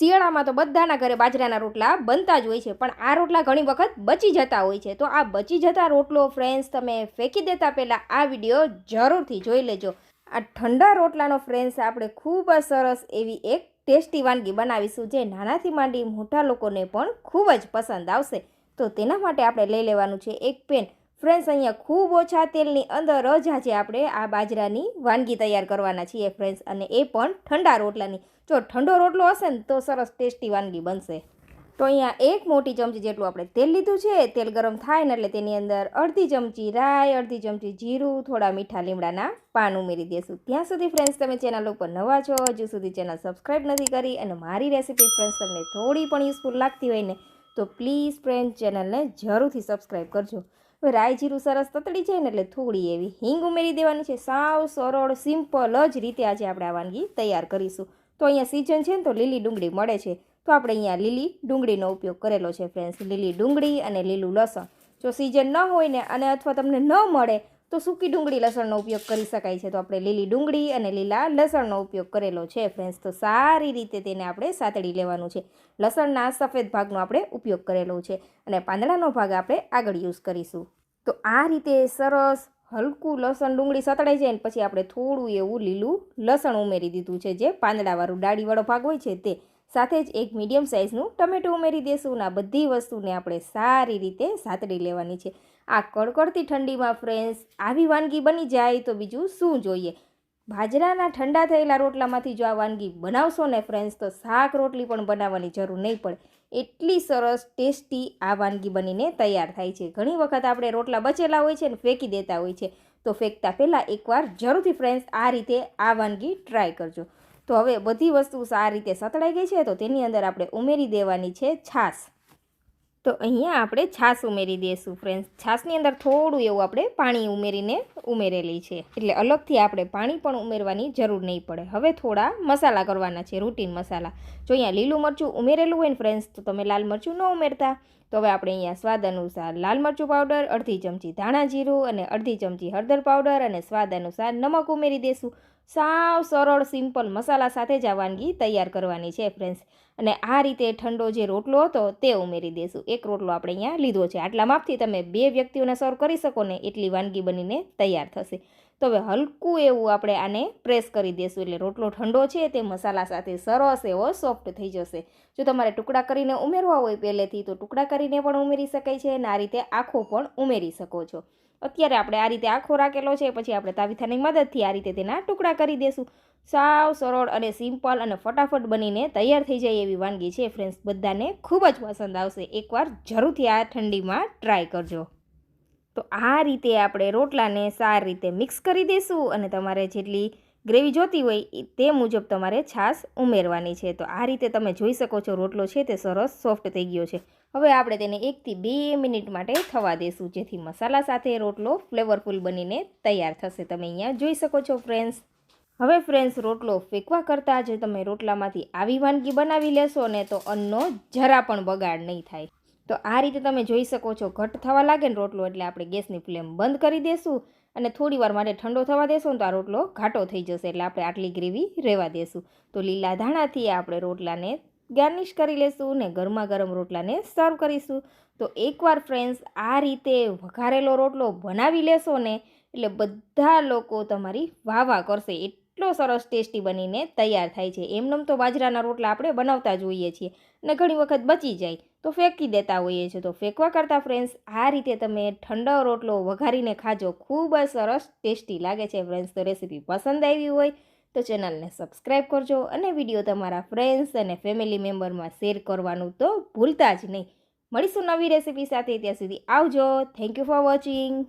શિયાળામાં તો બધાના ઘરે બાજરાના રોટલા બનતા જ હોય છે, પણ આ રોટલા ઘણી વખત બચી જતા હોય છે. તો આ બચી જતા રોટલો ફ્રેન્ડ્સ તમે ફેંકી દેતા પહેલાં આ વીડિયો જરૂરથી જોઈ લેજો. આ ઠંડા રોટલાનો ફ્રેન્ડ્સ આપણે ખૂબ જ સરસ એવી એક ટેસ્ટી વાનગી બનાવીશું જે નાનાથી માંડી મોટા લોકોને પણ ખૂબ જ પસંદ આવશે. તો તેના માટે આપણે લઈ લેવાનું છે એક પેન. ફ્રેન્ડ્સ, અહીંયા ખૂબ ઓછા તેલની અંદર જ આજે આપણે આ બાજરાની વાનગી તૈયાર કરવાના છીએ ફ્રેન્ડ્સ, અને એ પણ ઠંડા રોટલાની. જો ઠંડો રોટલો હશે ને તો સરસ ટેસ્ટી વાનગી બનશે. તો અહીંયા એક મોટી ચમચી જેટલું આપણે તેલ લીધું છે. તેલ ગરમ થાય ને એટલે તેની અંદર અડધી ચમચી રાય અડધી ચમચી જીરું, થોડા મીઠા લીમડાના પાન ઉમેરી દઈશું ત્યાં સુધી ફ્રેન્ડ્સ, તમે ચેનલ ઉપર નવા છો, હજુ સુધી ચેનલ સબસ્ક્રાઈબ નથી કરી અને મારી રેસીપી ફ્રેન્ડ્સ, તમને થોડી પણ યુઝફુલ લાગતી હોય ને, તો પ્લીઝ ફ્રેન્ડ ચેનલને જરૂરથી સબસ્ક્રાઈબ કરજો. રાઈ જીરું સરસ તતડી જાય ને એટલે થોડી એવી હિંગ ઉમેરી દેવાની છે. સાવ સરળ, સિમ્પલ જ રીતે આજે આપણે આ વાનગી તૈયાર કરીશું. તો અહીંયા સિઝન છે ને, તો લીલી ડુંગળી મળે છે. તો આપણે અહીંયા લીલી ડુંગળીનો ઉપયોગ કરેલો છે ફ્રેન્ડ્સ લીલી ડુંગળી અને લીલું લસણ. જો સિઝન ન હોય ને, અને અથવા તમને ન મળે તો સૂકી ડુંગળી લસણનો ઉપયોગ કરી શકાય છે. તો આપણે લીલી ડુંગળી અને લીલા લસણનો ઉપયોગ કરેલો છે ફ્રેન્ડ્સ તો સારી રીતે તેને આપણે સાતડી લેવાનું છે. લસણના સફેદ ભાગનો આપણે ઉપયોગ કરેલો છે અને પાંદડાનો ભાગ આપણે આગળ યુઝ કરીશું. તો આ રીતે સરસ હલકું લસણ ડુંગળી સતળાઈ જાય ને પછી આપણે થોડું એવું લીલું લસણ ઉમેરી દીધું છે. જે પાંદડાવાળું ડાળીવાળો ભાગ હોય છે તે સાથે જ એક મીડિયમ સાઇઝનું ટમેટું ઉમેરી દેશું અને આ બધી વસ્તુને આપણે સારી રીતે સાતડી લેવાની છે. આ કડકડતી ઠંડીમાં ફ્રેન્ડ્સ આવી વાનગી બની જાય તો બીજું શું જોઈએ? બાજરાના ઠંડા થયેલા રોટલામાંથી જો આ વાનગી બનાવશો ને ફ્રેન્ડ્સ તો શાક રોટલી પણ બનાવવાની જરૂર નહીં પડે. એટલી સરસ, ટેસ્ટી આ વાનગી બનીને તૈયાર થાય છે. ઘણી વખત આપણે રોટલા બચેલા હોય છે ને ફેંકી દેતા હોય છે. તો ફેંકતા પહેલાં એકવાર જરૂરથી ફ્રેન્ડ્સ આ રીતે આ વાનગી ટ્રાય કરજો. તો હવે બધી વસ્તુ આ રીતે સતળાઈ ગઈ છે, તો તેની અંદર આપણે ઉમેરી દેવાની છે છાશ. તો અહીંયા આપણે છાશ ઉમેરી દઈશું ફ્રેન્ડ્સ છાશની અંદર થોડું એવું આપણે પાણી ઉમેરીને ઉમેરેલી છે. એટલે અલગથી આપણે પાણી પણ ઉમેરવાની જરૂર નહીં પડે. હવે થોડા મસાલા કરવાના છે રૂટીન મસાલા. જો અહીંયા લીલું મરચું ઉમેરેલું હોય ને ફ્રેન્ડ્સ તો તમે લાલ મરચું ન ઉમેરતા. તો હવે આપણે અહીંયા સ્વાદ અનુસાર લાલ મરચું પાવડર અડધી ચમચી ધાણા જીરું અને અડધી ચમચી હળદર પાવડર અને સ્વાદ અનુસાર નમક ઉમેરી દઈશું સાવ સરળ, સિમ્પલ મસાલા સાથે જ આ વાનગી તૈયાર કરવાની છે ફ્રેન્ડ્સ અને આ રીતે ઠંડો જે રોટલો હતો તે ઉમેરી દેશું. એક રોટલો આપણે અહીંયા લીધો છે. આટલા માપથી તમે બે વ્યક્તિઓને સર્વ કરી શકો ને એટલી વાનગી બનીને તૈયાર થશે. તો હવે હલકું એવું આપણે આને પ્રેસ કરી દઈશું એટલે રોટલો ઠંડો છે, તે મસાલા સાથે સરસ એવો સોફ્ટ થઈ જશે. જો તમારે ટુકડા કરીને ઉમેરવા હોય પહેલેથી, તો ટુકડા કરીને પણ ઉમેરી શકાય છે અને આ રીતે આખો પણ ઉમેરી શકો છો. અત્યારે આપણે આ રીતે આખો રાખેલો છે, પછી આપણે તાવીથાની મદદથી આ રીતે તેના ટુકડા કરી દઈશું સાવ સરળ અને સિમ્પલ અને ફટાફટ બનીને તૈયાર થઈ જાય એવી વાનગી છે ફ્રેન્ડ્સ બધાને ખૂબ જ પસંદ આવશે. એકવાર જરૂરથી આ ઠંડીમાં ટ્રાય કરજો. તો આ રીતે આપણે રોટલાને સારી રીતે મિક્સ કરી દઈશું અને તમારે જેટલી ગ્રેવી જોતી હોય તે મુજબ તમારે છાશ ઉમેરવાની છે. તો આ રીતે તમે જોઈ શકો છો રોટલો છે તે સરસ સોફ્ટ થઈ ગયો છે. હવે આપણે તેને એકથી બે મિનિટ માટે થવા દઈશું જેથી મસાલા સાથે રોટલો ફ્લેવરફુલ બનીને તૈયાર થશે. તમે અહીંયા જોઈ શકો છો ફ્રેન્ડ્સ. હવે ફ્રેન્ડ્સ, રોટલો ફેંકવા કરતાં જે તમે રોટલામાંથી આવી વાનગી બનાવી લેશો ને તો અન્નનો જરા પણ બગાડ નહીં થાય. તો આ રીતે તમે જોઈ શકો છો, ઘટ થવા લાગે ને રોટલો એટલે આપણે ગેસની ફ્લેમ બંધ કરી દઈશું અને થોડી વાર માટે ઠંડો થવા દેશું ને તો આ રોટલો ઘાટો થઈ જશે એટલે આપણે આટલી ગ્રેવી રહેવા દેશું. તો લીલા ધાણાથી આપણે રોટલાને ગાર્નિશ કરી લેશું ને ગરમા ગરમ રોટલાને સર્વ કરીશું. તો એકવાર ફ્રેન્ડ્સ આ રીતે વઘારેલો રોટલો બનાવી લેશો ને એટલે બધા લોકો તમારી વાહ વાહ કરશે. એટલો સરસ ટેસ્ટી બનીને તૈયાર થાય છે. એમનેમ તો બાજરાના રોટલા આપણે બનાવતા જોઈએ છીએ અને ઘણી વખત બચી જાય તો ફેંકી દેતા હોઈએ છીએ. તો ફેંકવા કરતાં ફ્રેન્ડ્સ આ રીતે તમે ઠંડો રોટલો વઘારીને ખાજો. ખૂબ જ સરસ ટેસ્ટી લાગે છે. ફ્રેન્ડ્સ તો રેસીપી પસંદ આવી હોય તો ચેનલને સબસ્ક્રાઈબ કરજો અને વીડિયો તમારા ફ્રેન્ડ્સ અને ફેમિલી મેમ્બરમાં શેર કરવાનું તો ભૂલતા જ નહીં. મળીશું નવી રેસીપી સાથે. ત્યાં સુધી આવજો. Thank you for watching